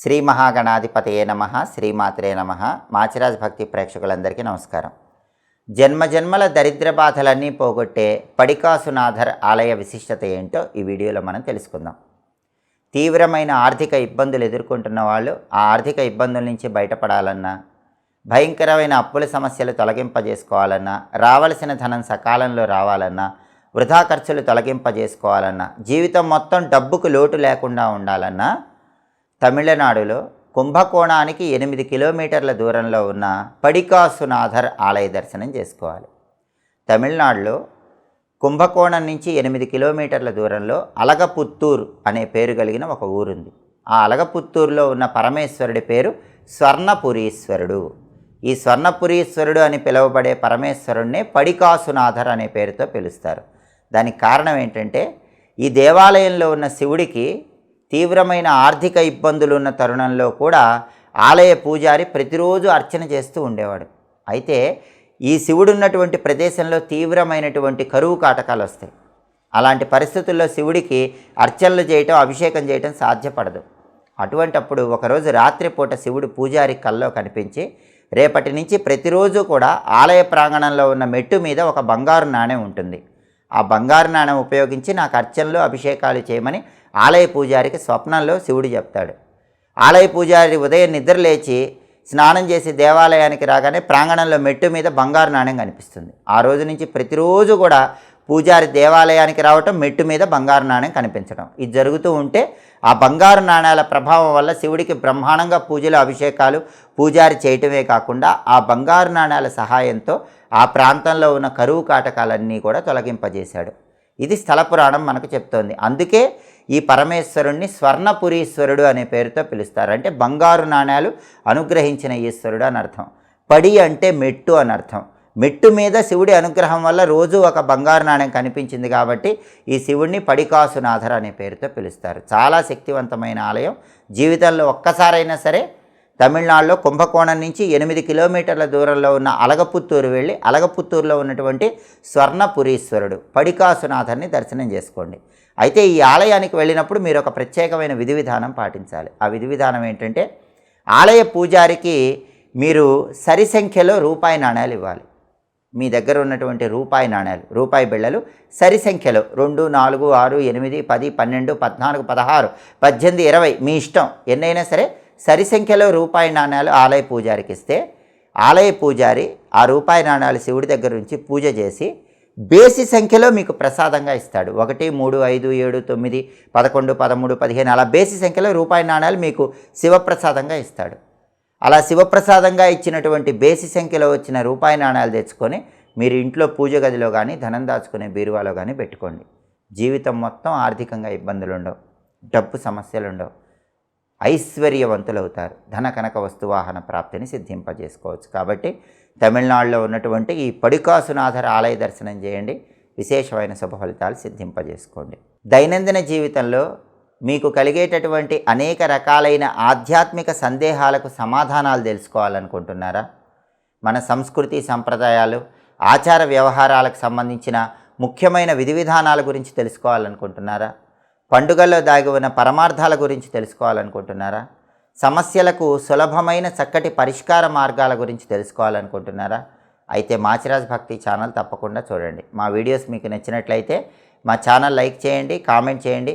శ్రీ మహాగణాధిపతయే నమ శ్రీమాత్రే నమ. మాచిరాజ్ భక్తి ప్రేక్షకులందరికీ నమస్కారం. జన్మ జన్మల దరిద్ర బాధలన్నీ పోగొట్టే పడికాసునాథర్ ఆలయ విశిష్టత ఏంటో ఈ వీడియోలో మనం తెలుసుకుందాం. తీవ్రమైన ఆర్థిక ఇబ్బందులు ఎదుర్కొంటున్న వాళ్ళు ఆ ఆర్థిక ఇబ్బందుల నుంచి బయటపడాలన్నా భయంకరమైన అప్పుల సమస్యలు తొలగింపజేసుకోవాలన్నా రావలసిన ధనం సకాలంలో రావాలన్నా వృధా ఖర్చులు తొలగింపజేసుకోవాలన్నా జీవితం మొత్తం డబ్బుకు లోటు లేకుండా ఉండాలన్నా తమిళనాడులో కుంభకోణానికి ఎనిమిది కిలోమీటర్ల దూరంలో ఉన్న పడికాసునాథర్ ఆలయ దర్శనం చేసుకోవాలి. తమిళనాడులో కుంభకోణం నుంచి ఎనిమిది కిలోమీటర్ల దూరంలో అలగపుత్తూర్ అనే పేరు కలిగిన ఒక ఊరుంది. ఆ అలగపుత్తూరులో ఉన్న పరమేశ్వరుడి పేరు స్వర్ణపురీశ్వరుడు. ఈ స్వర్ణపురీశ్వరుడు అని పిలువబడే పరమేశ్వరుణ్ణి పడికాసునాథర్ అనే పేరుతో పిలుస్తారు. దానికి కారణం ఏంటంటే ఈ దేవాలయంలో ఉన్న శివుడికి తీవ్రమైన ఆర్థిక ఇబ్బందులు ఉన్న తరుణంలో కూడా ఆలయ పూజారి ప్రతిరోజు అర్చన చేస్తూ ఉండేవాడు. అయితే ఈ శివుడు ఉన్నటువంటి ప్రదేశంలో తీవ్రమైనటువంటి కరువు కాటకాలు వస్తాయి. అలాంటి పరిస్థితుల్లో శివుడికి అర్చనలు చేయటం అభిషేకం చేయటం సాధ్యపడదు. అటువంటప్పుడు ఒకరోజు రాత్రిపూట శివుడు పూజారి కల్లో కనిపించి రేపటి నుంచి ప్రతిరోజు కూడా ఆలయ ప్రాంగణంలో ఉన్న మెట్టు మీద ఒక బంగారు నాణెం ఉంటుంది. ఆ బంగారు నాణం ఉపయోగించి నాకు అర్చనలు అభిషేకాలు చేయమని ఆలయ పూజారికి స్వప్నంలో శివుడు చెప్తాడు. ఆలయ పూజారి ఉదయం నిద్ర లేచి స్నానం చేసి దేవాలయానికి రాగానే ప్రాంగణంలో మెట్టు మీద బంగారు నాణ్యం కనిపిస్తుంది. ఆ రోజు నుంచి ప్రతిరోజు కూడా పూజారి దేవాలయానికి రావటం మెట్టు మీద బంగారు నాణ్యం కనిపించడం. ఇది జరుగుతూ ఉంటే ఆ బంగారు నాణ్యాల ప్రభావం వల్ల శివుడికి బ్రహ్మాండంగా పూజలు అభిషేకాలు పూజారి చేయటమే కాకుండా ఆ బంగారు నాణ్యాల సహాయంతో ఆ ప్రాంతంలో ఉన్న కరువు కాటకాలన్నీ కూడా తొలగింపజేశాడు. ఇది స్థల పురాణం మనకు చెప్తోంది. అందుకే ఈ పరమేశ్వరుణ్ణి స్వర్ణపురీశ్వరుడు అనే పేరుతో పిలుస్తారు. అంటే బంగారు నాణ్యాలు అనుగ్రహించిన ఈశ్వరుడు అని అర్థం. పడి అంటే మెట్టు అని అర్థం. మెట్టు మీద శివుడి అనుగ్రహం వల్ల రోజు ఒక బంగారు నాణ్యం కనిపించింది కాబట్టి ఈ శివుడిని పడికాసునాథర్ అనే పేరుతో పిలుస్తారు. చాలా శక్తివంతమైన ఆలయం. జీవితంలో ఒక్కసారైనా సరే తమిళనాడులో కుంభకోణం నుంచి ఎనిమిది కిలోమీటర్ల దూరంలో ఉన్న అలగపుత్తూరు వెళ్ళి అలగపుత్తూరులో ఉన్నటువంటి స్వర్ణపురీశ్వరుడు పడికాసునాథర్ని దర్శనం చేసుకోండి. అయితే ఈ ఆలయానికి వెళ్ళినప్పుడు మీరు ఒక ప్రత్యేకమైన విధి విధానం పాటించాలి. ఆ విధి విధానం ఏంటంటే ఆలయ పూజారికి మీరు సరి సంఖ్యలో రూపాయి నాణ్యాలు ఇవ్వాలి. మీ దగ్గర ఉన్నటువంటి రూపాయి నాణ్యాలు రూపాయి బిళ్ళలు సరి సంఖ్యలో రెండు నాలుగు ఆరు ఎనిమిది పది పన్నెండు పద్నాలుగు పదహారు పద్దెనిమిది ఇరవై మీ ఇష్టం. ఎన్నైనా సరే సరి సంఖ్యలో రూపాయి నాణ్యాలు ఆలయ పూజారికి ఇస్తే ఆలయ పూజారి ఆ రూపాయి నాణ్యాలు శివుడి దగ్గర నుంచి పూజ చేసి బేసి సంఖ్యలో మీకు ప్రసాదంగా ఇస్తాడు. ఒకటి మూడు ఐదు ఏడు తొమ్మిది పదకొండు పదమూడు పదిహేను అలా బేసి సంఖ్యలో రూపాయి నాణ్యాలు మీకు శివప్రసాదంగా ఇస్తాడు. అలా శివప్రసాదంగా ఇచ్చినటువంటి బేసి సంఖ్యలో వచ్చిన రూపాయి నాణ్యాలు తెచ్చుకొని మీరు ఇంట్లో పూజ గదిలో కానీ ధనం దాచుకునే బీరువాలో కానీ పెట్టుకోండి. జీవితం మొత్తం ఆర్థికంగా ఇబ్బందులు ఉండవు డబ్బు సమస్యలు ఉండవు ఐశ్వర్యవంతులవుతారు. ధన కనక వస్తువాహన ప్రాప్తిని సిద్ధింపజేసుకోవచ్చు. కాబట్టి తమిళనాడులో ఉన్నటువంటి ఈ పడికాసునాథర ఆలయ దర్శనం చేయండి. విశేషమైన శుభ ఫలితాలు సిద్ధింపజేసుకోండి. దైనందిన జీవితంలో మీకు కలిగేటటువంటి అనేక రకాలైన ఆధ్యాత్మిక సందేహాలకు సమాధానాలు తెలుసుకోవాలనుకుంటున్నారా? మన సంస్కృతి సంప్రదాయాలు ఆచార వ్యవహారాలకు సంబంధించిన ముఖ్యమైన విధి విధానాల గురించి తెలుసుకోవాలనుకుంటున్నారా? పండుగల్లో దాగి ఉన్న పరమార్థాల గురించి తెలుసుకోవాలనుకుంటున్నారా? సమస్యలకు సులభమైన చక్కటి పరిష్కార మార్గాల గురించి తెలుసుకోవాలనుకుంటున్నారా? అయితే మాచిరాజ్ భక్తి ఛానల్ తప్పకుండా చూడండి. మా వీడియోస్ మీకు నచ్చినట్లయితే మా ఛానల్ లైక్ చేయండి కామెంట్ చేయండి.